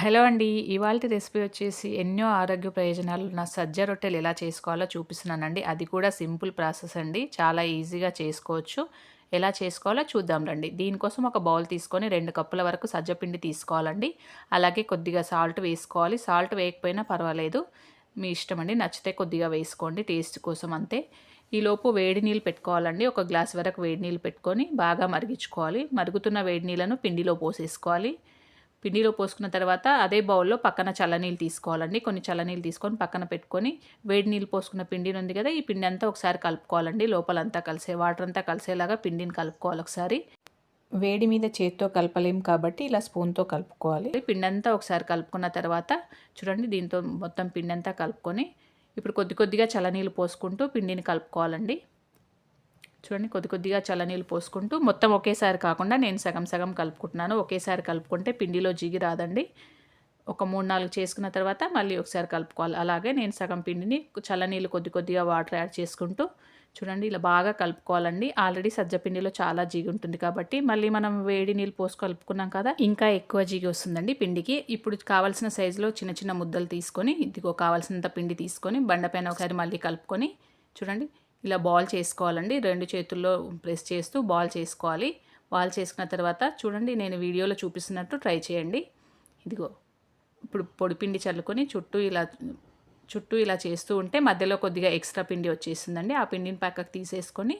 Hello అండి ఇవాళ recipe వచ్చేసి ఎన్నో ఆరోగ్య ప్రయోజనాలు ఉన్న సజ్జ రొట్టెలు ఎలా చేసుకోవాలో చూపిస్తున్నానండి. అది కూడా సింపుల్ ప్రాసెస్ అండి. చాలా ఈజీగా చేసుకోవచ్చు. ఎలా చేసుకోవాలో చూద్దాం రండి. దీనికోసం ఒక బౌల్ తీసుకొని రెండు కప్పుల వరకు సజ్జపిండి తీసుకోవాలండి. అలాగే కొద్దిగా సాల్ట్ వేసుకోవాలి. సాల్ట్ వేయకపోయినా పర్వాలేదు. మీ ఇష్టం అండి. నచ్చితే కొద్దిగా వేసుకోండి. టేస్ట్ కోసం అంతే. ఈలోపు వేడి నీళ్ళు పెట్టుకోవాలండి. ఒక గ్లాస్ వరకు వేడి నీళ్ళు పెట్టుకొని బాగా మరిగించుకోవాలి. మరుగుతున్న వేడి నీళ్ళను పిండిలో పోసేసుకోవాలి. పిండిలో పోసుకున్న తర్వాత అదే బౌల్లో పక్కన చల్లనీళ్ళు తీసుకోవాలండి. కొన్ని చల్లనీళ్ళు తీసుకొని పక్కన పెట్టుకొని వేడి నీళ్ళు పోసుకున్న పిండిని ఉంది కదా ఈ పిండి అంతా ఒకసారి కలుపుకోవాలండి. లోపలంతా కలిసే వాటర్ అంతా కలిసేలాగా పిండిని కలుపుకోవాలి ఒకసారి. వేడి మీద చేత్తో కలపలేం కాబట్టి ఇలా స్పూన్తో కలుపుకోవాలి. పిండి అంతా ఒకసారి కలుపుకున్న తర్వాత చూడండి దీంతో మొత్తం పిండి అంతా కలుపుకొని ఇప్పుడు కొద్ది కొద్దిగా చల్లనీళ్ళు పోసుకుంటూ పిండిని కలుపుకోవాలండి. చూడండి కొద్ది కొద్దిగా చల్లనీళ్ళు పోసుకుంటూ మొత్తం ఒకేసారి కాకుండా నేను సగం సగం కలుపుకుంటున్నాను. ఒకేసారి కలుపుకుంటే పిండిలో జిగి రాదండి. ఒక మూడు నాలుగు చేసుకున్న తర్వాత మళ్ళీ ఒకసారి కలుపుకోవాలి. అలాగే నేను సగం పిండిని చల్లనీళ్ళు కొద్ది కొద్దిగా వాటర్ యాడ్ చేసుకుంటూ చూడండి ఇలా బాగా కలుపుకోవాలండి. ఆల్రెడీ సజ్జ పిండిలో చాలా జిగి ఉంటుంది కాబట్టి మళ్ళీ మనం వేడి నీళ్ళు పోసి కలుపుకున్నాం కదా ఇంకా ఎక్కువ జిగి వస్తుందండి పిండికి. ఇప్పుడు కావాల్సిన సైజులో చిన్న చిన్న ముద్దలు తీసుకొని ఇదిగో కావాల్సినంత పిండి తీసుకొని బండపైన ఒకసారి మళ్ళీ కలుపుకొని చూడండి ఇలా బాల్ చేసుకోవాలండి. రెండు చేతుల్లో ప్రెస్ చేస్తూ బాల్ చేసుకోవాలి. బాల్ చేసుకున్న తర్వాత చూడండి నేను వీడియోలో చూపిస్తున్నట్టు ట్రై చేయండి. ఇదిగో ఇప్పుడు పొడిపిండి చల్లుకొని చుట్టూ ఇలా చుట్టూ ఇలా చేస్తూ ఉంటే మధ్యలో కొద్దిగా ఎక్స్ట్రా పిండి వచ్చేసిందండి ఆ పిండిని పక్కకు తీసేసుకొని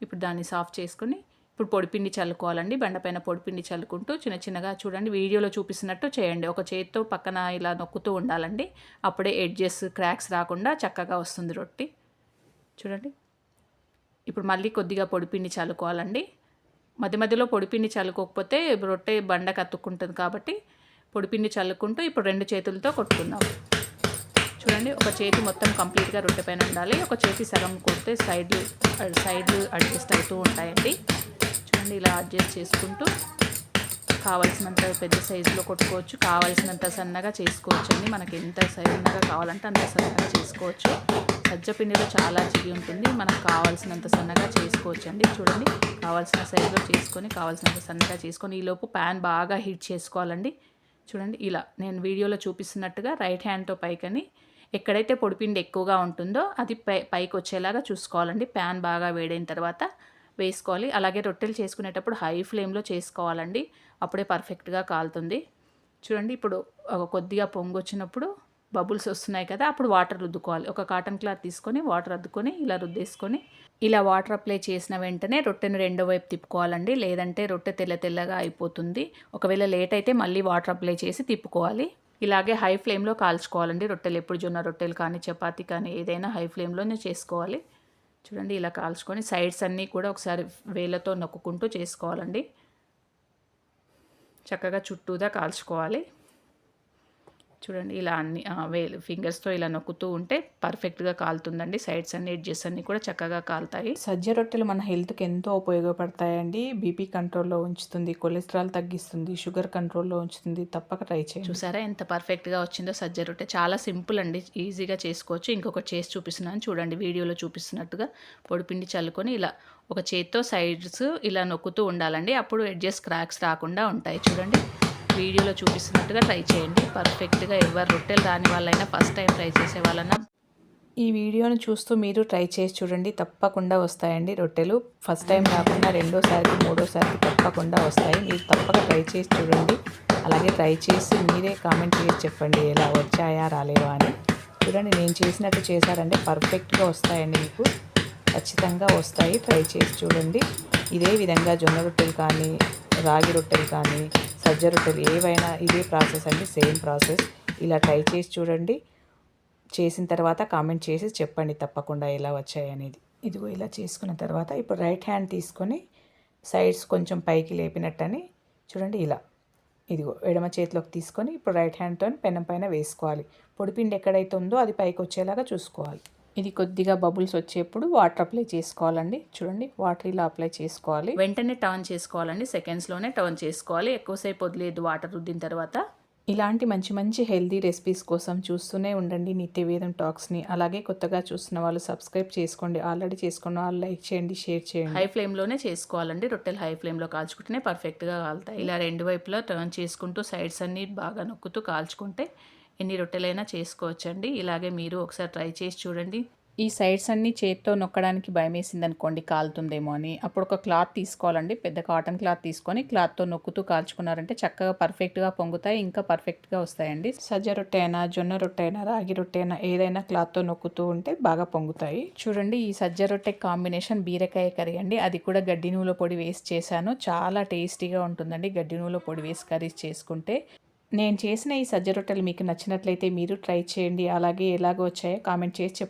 ఇప్పుడు దాన్ని సాఫ్ట్ చేసుకొని ఇప్పుడు పొడిపిండి చల్లుకోవాలండి. బండపైన పొడిపిండి చల్లుకుంటూ చిన్న చిన్నగా చూడండి వీడియోలో చూపిస్తున్నట్టు చేయండి. ఒక చేతితో పక్కన ఇలా నొక్కుతూ ఉండాలండి. అప్పుడే ఎడ్జెస్ క్రాక్స్ రాకుండా చక్కగా వస్తుంది రొట్టి. చూడండి. ఇప్పుడు మళ్ళీ కొద్దిగా పొడిపిండి చల్లుకోవాలండి. మధ్య మధ్యలో పొడిపిండి చల్లుకోకపోతే రొట్టె బండ కత్తుక్కుంటుంది కాబట్టి పొడిపిండి చల్లుకుంటూ ఇప్పుడు రెండు చేతులతో కొట్టుకుందాం. చూడండి ఒక చేతి మొత్తం కంప్లీట్గా రొట్టె పైన ఉండాలి. ఒక చేతి సగం కొడితే సైడ్లు సైడ్లు అడ్జస్ట్ అవుతూ ఉంటాయండి. చూడండి ఇలా అడ్జస్ట్ చేసుకుంటూ కావాల్సినంత పెద్ద సైజులో కొట్టుకోవచ్చు. కావాల్సినంత సన్నగా చేసుకోవచ్చు అండి మనకి ఎంత సన్నగా కావాలంటే అంత సన్నగా చేసుకోవచ్చు. సజ్జపిండిలో చాలా చిగి ఉంటుంది. మనకు కావాల్సినంత సన్నగా చేసుకోవచ్చు అండి చూడండి కావాల్సిన సైజులో చేసుకొని కావాల్సినంత సన్నగా చేసుకొని ఈలోపు ప్యాన్ బాగా హీట్ చేసుకోవాలండి. చూడండి ఇలా నేను వీడియోలో చూపిస్తున్నట్టుగా రైట్ హ్యాండ్తో పైకని ఎక్కడైతే పొడిపిండి ఎక్కువగా ఉంటుందో అది పై పైకి వచ్చేలాగా చూసుకోవాలండి. ప్యాన్ బాగా వేడైన తర్వాత వేసుకోవాలి. అలాగే రొట్టెలు చేసుకునేటప్పుడు హై ఫ్లేమ్లో చేసుకోవాలండి. అప్పుడే పర్ఫెక్ట్గా కాలుతుంది. చూడండి ఇప్పుడు కొద్దిగా పొంగు వచ్చినప్పుడు బబుల్స్ వస్తున్నాయి కదా అప్పుడు వాటర్ రుద్దుకోవాలి. ఒక కాటన్ క్లాత్ తీసుకొని వాటర్ అద్దుకొని ఇలా రుద్దేసుకొని ఇలా వాటర్ అప్లై చేసిన వెంటనే రొట్టెను రెండో వైపు తిప్పుకోవాలండి. లేదంటే రొట్టె తెల్ల తెల్లగా అయిపోతుంది. ఒకవేళ లేట్ అయితే మళ్ళీ వాటర్ అప్లై చేసి తిప్పుకోవాలి. ఇలాగే హై ఫ్లేమ్లో కాల్చుకోవాలండి. రొట్టెలు ఎప్పుడు జొన్న రొట్టెలు కానీ చపాతీ కానీ ఏదైనా హై ఫ్లేమ్లోనే చేసుకోవాలి. చూడండి ఇలా కాల్చుకొని సైడ్స్ అన్నీ కూడా ఒకసారి వేలతో నొక్కుంటూ చేసుకోవాలండి. చక్కగా చుట్టూదా కాల్చుకోవాలి. చూడండి ఇలా అన్ని వేలు ఫింగర్స్తో ఇలా నొక్కుతూ ఉంటే పర్ఫెక్ట్గా కాలుతుందండి. సైడ్స్ అన్ని ఎడ్జెస్ అన్ని కూడా చక్కగా కాలుతాయి. సజ్జ రొట్టెలు మన హెల్త్కి ఎంతో ఉపయోగపడతాయండి. బీపీ కంట్రోల్లో ఉంచుతుంది కొలెస్ట్రాల్ తగ్గిస్తుంది షుగర్ కంట్రోల్లో ఉంచుతుంది. తప్పక ట్రై చేయండి. చూసారా ఎంత పర్ఫెక్ట్గా వచ్చిందో సజ్జ రొట్టె. చాలా సింపుల్ అండి ఈజీగా చేసుకోవచ్చు. ఇంకొకటి చేసి చూపిస్తున్నాను. చూడండి వీడియోలో చూపిస్తున్నట్టుగా పొడిపిండి చల్లుకొని ఇలా ఒక చేత్తో సైడ్స్ ఇలా నొక్కుతూ ఉండాలండి. అప్పుడు ఎడ్జెస్ క్రాక్స్ రాకుండా ఉంటాయి. చూడండి. వీడియోలో చూపిస్తున్నట్టుగా ట్రై చేయండి. పర్ఫెక్ట్గా ఎవరు రొట్టెలు రాని వాళ్ళైనా ఫస్ట్ టైం ట్రై చేసే వాళ్ళైనా? ఈ వీడియోను చూస్తూ మీరు ట్రై చేసి చూడండి. తప్పకుండా వస్తాయండి రొట్టెలు. ఫస్ట్ టైం కాకుండా రెండోసారికి మూడోసారికి తప్పకుండా వస్తాయి. మీరు తప్పక ట్రై చేసి చూడండి. అలాగే ట్రై చేసి మీరే కామెంట్ చేసి చెప్పండి. ఎలా వచ్చాయా రాలేవా అని. చూడండి నేను చేసినట్టు చేశారంటే పర్ఫెక్ట్గా వస్తాయండి మీకు. ఖచ్చితంగా వస్తాయి. ట్రై చేసి చూడండి. ఇదే విధంగా జొన్న రొట్టెలు కానీ రాగి రొట్టెలు కానీ సజ్జ రొట్టెలు ఏవైనా ఇదే ప్రాసెస్ అండి సేమ్ ప్రాసెస్. ఇలా ట్రై చేసి చూడండి. చేసిన తర్వాత కామెంట్ చేసి చెప్పండి తప్పకుండా ఎలా వచ్చాయి అనేది. ఇదిగో ఇలా చేసుకున్న తర్వాత ఇప్పుడు రైట్ హ్యాండ్ తీసుకొని సైడ్స్ కొంచెం పైకి లేపినట్టని చూడండి ఇలా. ఇదిగో ఎడమ చేతిలోకి తీసుకొని ఇప్పుడు రైట్ హ్యాండ్తో పెనం పైన వేసుకోవాలి. పొడిపిండి ఎక్కడైతే ఉందో అది పైకి వచ్చేలాగా చూసుకోవాలి. ఇది కొద్దిగా బబుల్స్ వచ్చేప్పుడు వాటర్ అప్లై చేసుకోవాలండి. చూడండి వాటర్ ఇలా అప్లై చేసుకోవాలి. వెంటనే టర్న్ చేసుకోవాలండి. సెకండ్స్లోనే టర్న్ చేసుకోవాలి. ఎక్కువసేపు వదిలేదు వాటర్ రుద్దిన తర్వాత. ఇలాంటి మంచి మంచి హెల్దీ రెసిపీస్ కోసం చూస్తూనే ఉండండి నిత్యవేదం టాక్స్ని. అలాగే కొత్తగా చూస్తున్న వాళ్ళు సబ్స్క్రైబ్ చేసుకోండి. ఆల్రెడీ చేసుకున్న వాళ్ళు లైక్ చేయండి షేర్ చేయండి. హై ఫ్లేమ్లోనే చేసుకోవాలండి. రొట్టెలు హై ఫ్లేమ్లో కాల్చుకుంటేనే పర్ఫెక్ట్గా కాలుతాయి. ఇలా రెండు వైపులా టర్న్ చేసుకుంటూ సైడ్స్ అన్ని బాగా నొక్కుతూ కాల్చుకుంటే ఎన్ని రొట్టెలైనా చేసుకోవచ్చండి. ఇలాగే మీరు ఒకసారి ట్రై చేసి చూడండి. ఈ సైడ్స్ అన్ని చేత్తో నొక్కడానికి భయం వేసింది అనుకోండి కాలుతుందేమో అని. అప్పుడు ఒక క్లాత్ తీసుకోవాలండి. పెద్ద కాటన్ క్లాత్ తీసుకొని క్లాత్తో నొక్కుతూ కాల్చుకున్నారంటే చక్కగా పర్ఫెక్ట్గా పొంగుతాయి ఇంకా పర్ఫెక్ట్గా వస్తాయండి. సజ్జ రొట్టె అయినా జొన్న రొట్టె అయినా రాగి రొట్టె అయినా ఏదైనా క్లాత్తో నొక్కుతూ ఉంటే బాగా పొంగుతాయి. చూడండి ఈ సజ్జ రొట్టె కాంబినేషన్ బీరకాయ కర్రీ అండి. అది కూడా గడ్డి నూనెలో పొడి వేసి చేశాను. చాలా టేస్టీగా ఉంటుందండి గడ్డి నూనెలో పొడి వేసి కర్రీస్ చేసుకుంటే. నేను చేసిన ఈ సజ్జ రొట్టెలు మీకు నచ్చినట్లయితే మీరు ట్రై చేయండి. అలాగే ఎలాగో వచ్చాయో కామెంట్ చేసి చెప్పండి.